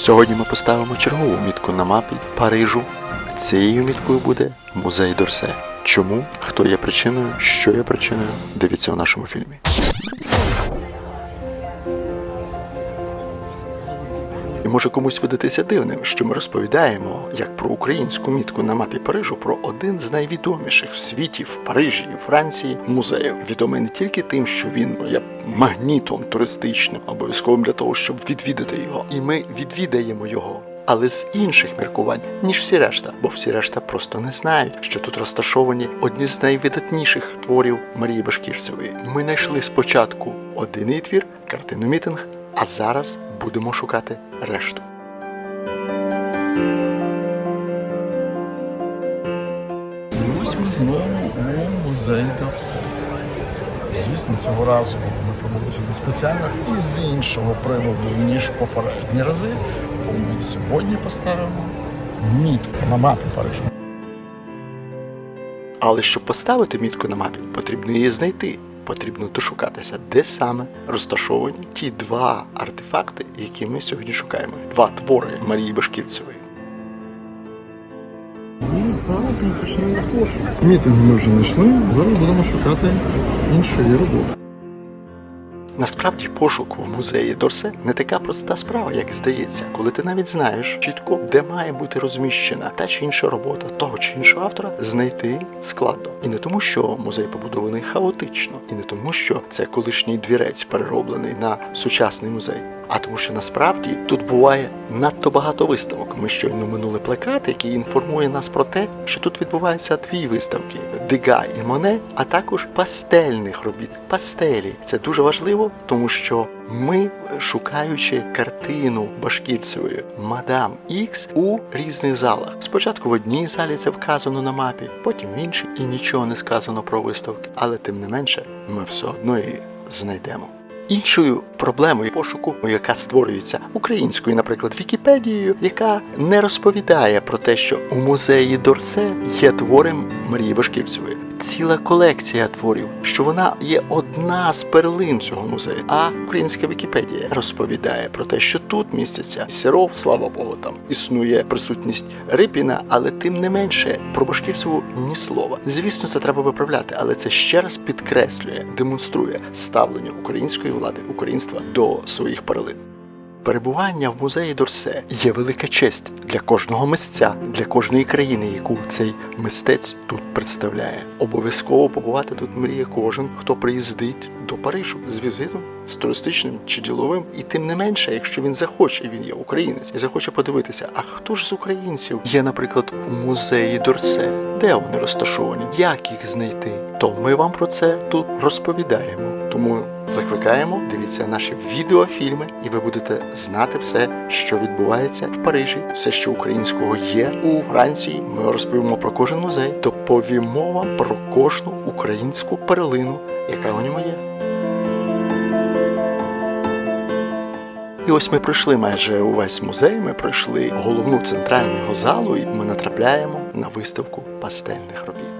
Сьогодні ми поставимо чергову мітку на мапі Парижу. Цією міткою буде музей Дорсе. Чому? Хто є причиною? Що є причиною? Дивіться у нашому фільмі. Може комусь видатися дивним, що ми розповідаємо як про українську мітку на мапі Парижу про один з найвідоміших в світі в Парижі і Франції музеїв. Відомий не тільки тим, що він є магнітом туристичним, обов'язковим для того, щоб відвідати його. І ми відвідаємо його. Але з інших міркувань, ніж всі решта, бо всі решта просто не знають, що тут розташовані одні з найвидатніших творів Марії Башкірцевої. Ми знайшли спочатку один твір, картину мітинг, а зараз будемо шукати решту. Ось ми знову у музеї Кавце. Звісно, цього разу ми сюди спеціально і з іншого приводу, ніж попередні рази, бо ми сьогодні поставимо мітку на мапі Парижу. Але щоб поставити мітку на мапі, потрібно її знайти. Потрібно дошукатися, де саме розташовані ті два артефакти, які ми сьогодні шукаємо. Два твори Марії Башківцевої. Ми зараз ми почнемо пошук. Мітинг ми вже знайшли, зараз будемо шукати іншої роботи. Насправді пошук в музеї Дорсе не така проста справа, як здається, коли ти навіть знаєш чітко, де має бути розміщена та чи інша робота того чи іншого автора, знайти складно. І не тому, що музей побудований хаотично, і не тому, що це колишній двірець перероблений на сучасний музей. А тому, що насправді тут буває надто багато виставок. Ми щойно минули плакат, який інформує нас про те, що тут відбуваються дві виставки: Дега і Моне, а також пастельних робіт. Пастелі це дуже важливо, тому що ми, шукаючи картину Башкірцевої Мадам Ікс у різних залах. Спочатку в одній залі це вказано на мапі, потім в іншій, і нічого не сказано про виставки. Але тим не менше, ми все одно її знайдемо. Іншою проблемою пошуку, яка створюється українською, наприклад, Вікіпедією, яка не розповідає про те, що у музеї Дорсе є твори Марії Башківцевої. Ціла колекція творів, що вона є одна з перлин цього музею. А українська Вікіпедія розповідає про те, що тут містяться Сіров, слава Богу, там існує присутність Рипіна, але тим не менше про Башкірцеву ні слова. Звісно, це треба виправляти, але це ще раз підкреслює, демонструє ставлення української влади, українства до своїх перлин. Перебування в музеї Дорсе є велика честь для кожного мисця, для кожної країни, яку цей мистець тут представляє. Обов'язково побувати тут мріє кожен, хто приїздить до Парижу з візитом, з туристичним чи діловим. І тим не менше, якщо він захоче, і він є українець, і захоче подивитися, а хто ж з українців є, наприклад, у музеї Дорсе, де вони розташовані, як їх знайти, то ми вам про це тут розповідаємо. Тому закликаємо, дивіться наші відеофільми, і ви будете знати все, що відбувається в Парижі, все, що українського є у Франції. Ми розповімо про кожен музей, доповімо вам про кожну українську перлину, яка у ньому є. І ось ми пройшли майже увесь музей. Ми пройшли головну центральну залу, і ми натрапляємо на виставку пастельних робіт.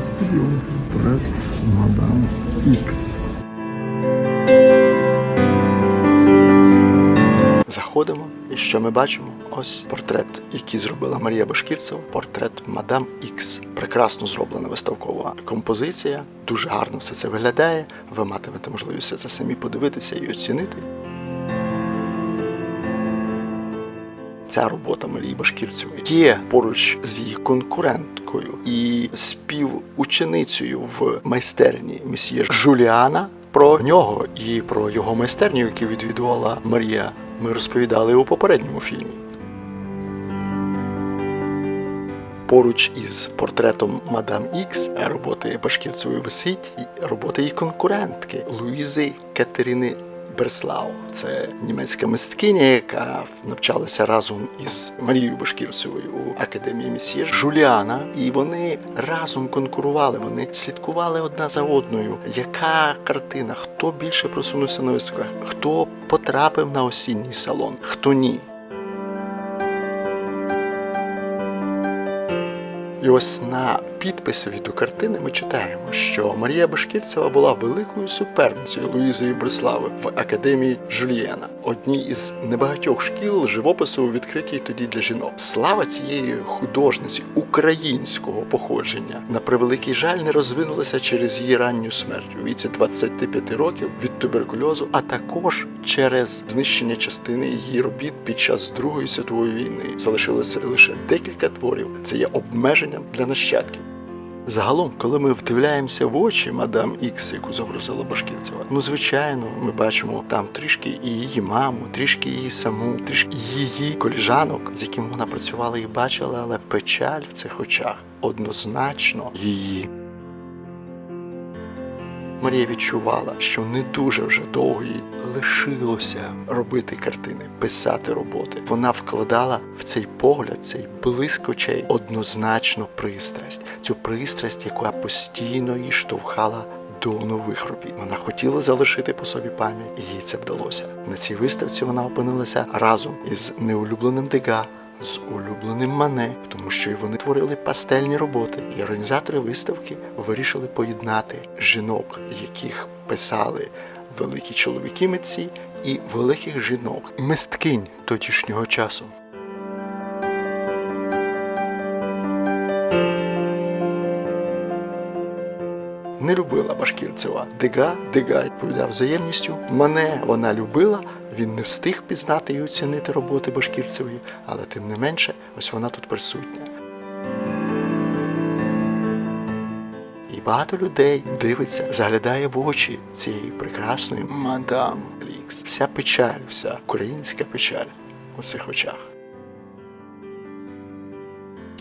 Несподіваний портрет мадам Ікс. Заходимо, і що ми бачимо? Ось портрет, який зробила Марія Башкірцева, портрет Мадам Ікс. Прекрасно зроблена виставкова композиція, дуже гарно все це виглядає. Ви матимете можливість все це самі подивитися і оцінити. Ця робота Марії Башкірцевої є поруч з її конкуренткою і співученицею в майстерні месьє Жуліана. Про нього і про його майстерню, яку відвідувала Марія, ми розповідали у попередньому фільмі. Поруч із портретом Мадам Ікс роботи Башкірцевої висить робота її конкурентки Луїзи Катерини Берслау. Це німецька мисткиня, яка навчалася разом із Марією Башкірцевою у академії місьє Жуліана. І вони разом конкурували. Вони слідкували одна за одною. Яка картина? Хто більше просунувся на виставках? Хто потрапив на осінній салон? Хто ні? І ось на підписові до картини ми читаємо, що Марія Башкірцева була великою суперницею Луїзої Бреслави в академії Жульєна, одній із небагатьох шкіл живопису відкритій тоді для жінок. Слава цієї художниці українського походження на превеликий жаль не розвинулася через її ранню смерть у віці 25 років від туберкульозу, а також через знищення частини її робіт під час Другої світової війни. Залишилося лише декілька творів. Це є обмеженням для нащадків. Загалом, коли ми вдивляємося в очі мадам Ікс, яку зобразила Башківцева, ну звичайно, ми бачимо там трішки і її маму, трішки її саму, трішки її коліжанок, з яким вона працювала і бачила, але печаль в цих очах однозначно її. Марія відчувала, що не дуже вже довго їй лишилося робити картини, писати роботи. Вона вкладала в цей погляд, цей блиск очей однозначно пристрасть, цю пристрасть, яка постійно її штовхала. До нових робіт вона хотіла залишити по собі пам'ять, і їй це вдалося. На цій виставці вона опинилася разом із неулюбленим Дега, з улюбленим Мане, тому що вони творили пастельні роботи. І організатори виставки вирішили поєднати жінок, яких писали великі чоловіки митці, і великих жінок, мисткинь тодішнього часу. Не любила Башкірцева. Дега, Дега відповідав взаємністю. Мене вона любила. Він не встиг пізнати і оцінити роботи Башкірцевої, але тим не менше, ось вона тут присутня. І багато людей дивиться, заглядає в очі цієї прекрасної мадам Лікс. Вся печаль, вся українська печаль у цих очах.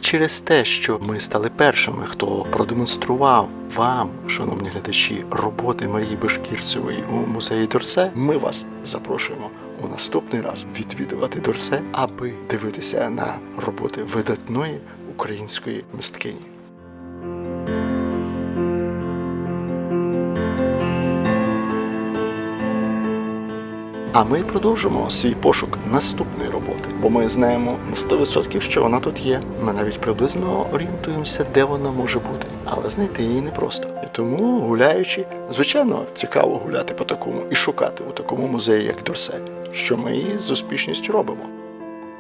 Через те, що ми стали першими, хто продемонстрував вам, шановні глядачі, роботи Марії Бешкірцевої у музеї Дорсе, ми вас запрошуємо у наступний раз відвідувати Дорсе, аби дивитися на роботи видатної української мисткині. А ми продовжимо свій пошук наступної роботи, бо ми знаємо на 100%, що вона тут є. Ми навіть приблизно орієнтуємося, де вона може бути, але знайти її непросто. І тому, гуляючи, звичайно, цікаво гуляти по такому і шукати у такому музеї, як Дорсе, що ми з успішністю робимо.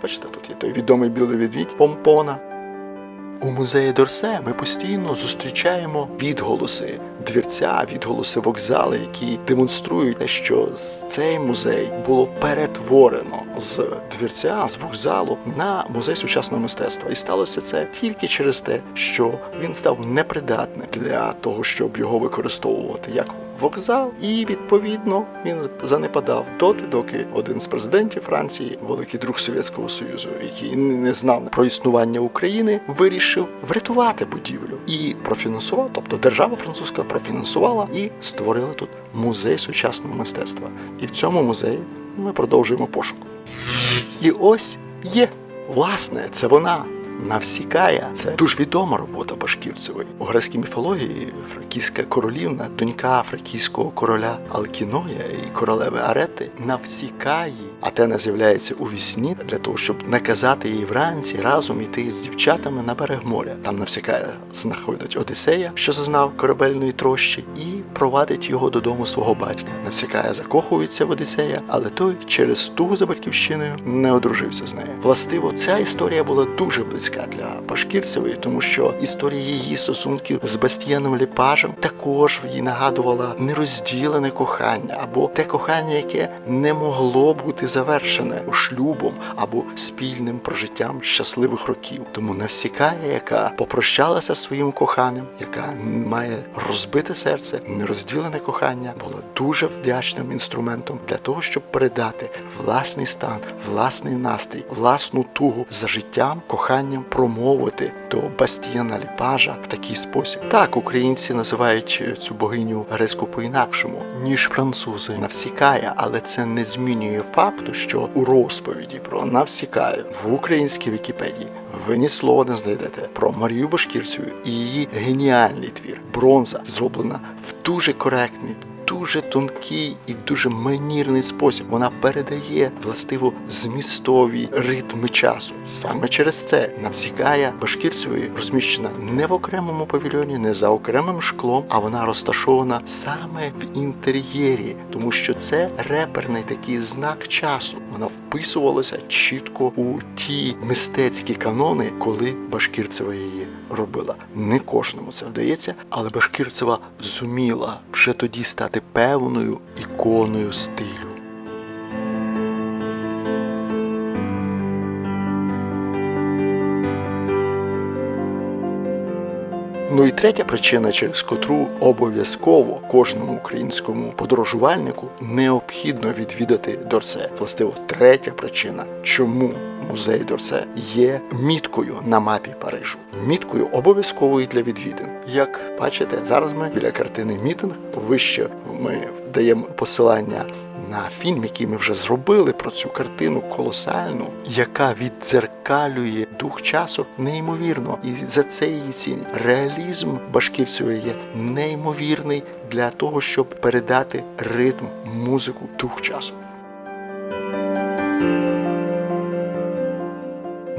Бачите, тут є той відомий білий відвідь Помпона. У музеї Дорсе ми постійно зустрічаємо відголоси двірця, відголоси вокзали, які демонструють те, що цей музей було перетворено з двірця, з вокзалу на музей сучасного мистецтва. І сталося це тільки через те, що він став непридатним для того, щоб його використовувати як вокзал, і відповідно він занепадав доти, доки один з президентів Франції, великий друг Совєтського Союзу, який не знав про існування України, вирішив врятувати будівлю і профінансував, тобто держава французька профінансувала і створила тут музей сучасного мистецтва. І в цьому музеї ми продовжуємо пошук. І ось є. Власне, це вона. Навсікая це дуже відома робота Башкірцевої. У грецькій міфології фракійська королівна, донька фракійського короля Алкіноя і королеви Арети Навсікаї. Атена з'являється у вісні для того, щоб наказати їй вранці разом іти з дівчатами на берег моря. Там Навсікая знаходить Одіссея, що зазнав корабельної трощі, і провадить його додому свого батька. Навсікая закохується в Одіссея, але той через тугу за батьківщиною не одружився з нею. Властиво, ця історія була дуже близька для Башкірцевої, тому що історія її стосунків з Бастіяном Ліпажем також їй нагадувала нерозділене кохання або те кохання, яке не могло бути завершене шлюбом або спільним прожиттям щасливих років. Тому Навсікая, яка попрощалася своїм коханим, яка має розбите серце, нерозділене кохання, була дуже вдячним інструментом для того, щоб передати власний стан, власний настрій, власну тугу за життям, коханням промовити до Бастіяна Ліпажа в такий спосіб. Так українці називають цю богиню грецьку по-інакшому, ніж французи Навсікая, але це не змінює факту, що у розповіді про Навсікаю в українській Вікіпедії ви ні слова не знайдете про Марію Башкірцеву і її геніальний твір. Бронза зроблена в дуже коректний, дуже тонкий і дуже манірний спосіб. Вона передає властиво змістові ритми часу. Саме через це Навзікая Башкірцевої розміщена не в окремому павільйоні, не за окремим шклом, а вона розташована саме в інтер'єрі, тому що це реперний такий знак часу. Вона вписувалася чітко у ті мистецькі канони, коли Башкірцева її робила. Не кожному це вдається, але Башкірцева зуміла вже тоді стати певною іконою стилю. Ну і третя причина, через котру обов'язково кожному українському подорожувальнику необхідно відвідати Дорсе. Властиво, третя причина, чому музей Дорсе є міткою на мапі Парижу, міткою обов'язковою для відвідин. Як бачите, зараз ми біля картини Мітинг. Вище ми даємо посилання на фільм, який ми вже зробили про цю картину колосальну, яка віддзеркалює дух часу неймовірно. І за це її цінь. Реалізм Башкірцевої є неймовірний для того, щоб передати ритм, музику, дух часу.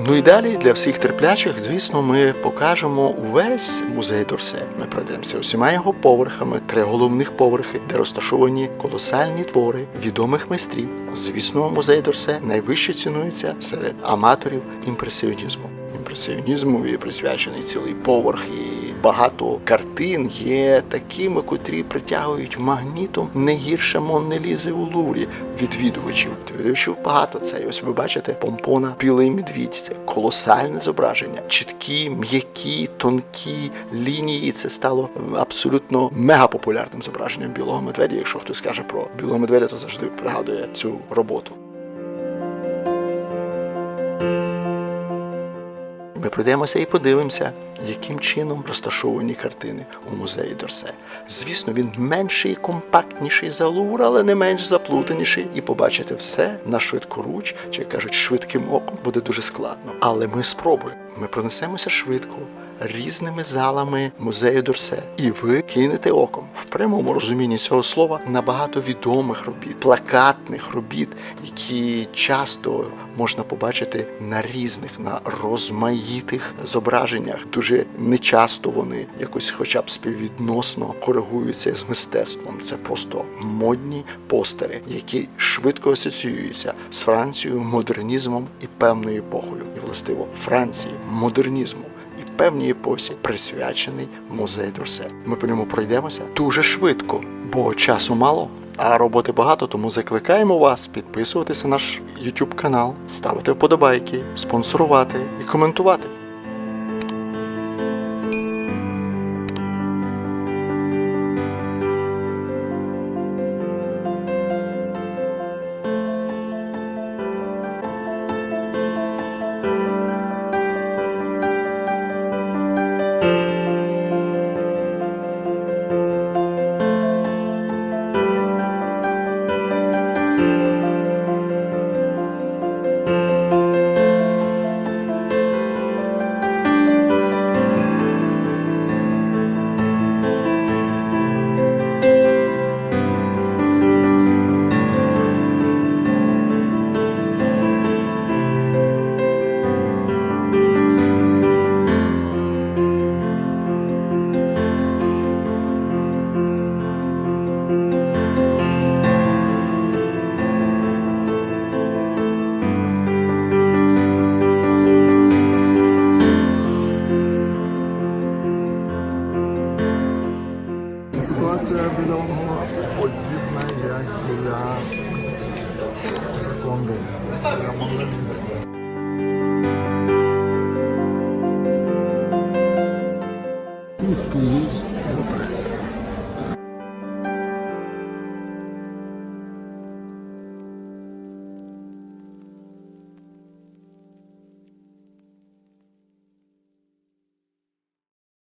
Ну і далі для всіх терплячих, звісно, ми покажемо увесь музей Дорсе. Ми пройдемося усіма його поверхами, три головних поверхи, де розташовані колосальні твори відомих майстрів. Звісно, музей Дорсе найвище цінується серед аматорів імпресіонізму. Імпресіонізму є присвячений цілий поверх і багато картин є такими, котрі притягують магнітом не гірше Монни Лізи у Луврі відвідувачів. Відвідувачів багато це. І ось ви бачите помпона білий медвідь. Це колосальне зображення, чіткі, м'які, тонкі лінії. Це стало абсолютно мегапопулярним зображенням білого медведя. Якщо хтось каже про білого медведя, то завжди пригадує цю роботу. Ми пройдемося і подивимося, яким чином розташовані картини у музеї Дорсе. Звісно, він менший і компактніший за Лувр, але не менш заплутаніший. І побачити все на швидкоруч, чи як кажуть, швидким оком буде дуже складно. Але ми спробуємо. Ми пронесемося швидко. Різними залами музею Дорсе, і ви кинете оком в прямому розумінні цього слова на багато відомих робіт, плакатних робіт, які часто можна побачити на різних, на розмаїтих зображеннях. Дуже нечасто вони якось, хоча б співвідносно коригуються з мистецтвом. Це просто модні постери, які швидко асоціюються з Францією, модернізмом і певною епохою, і властиво Франції, модернізму. Певній епосі присвячений музей Дорсе. Ми по ньому пройдемося дуже швидко, бо часу мало, а роботи багато, тому закликаємо вас підписуватися на наш YouTube канал, ставити вподобайки, спонсорувати і коментувати. Ситуація біля Онгола подібна, як біля Джаконди, біля Монналізи.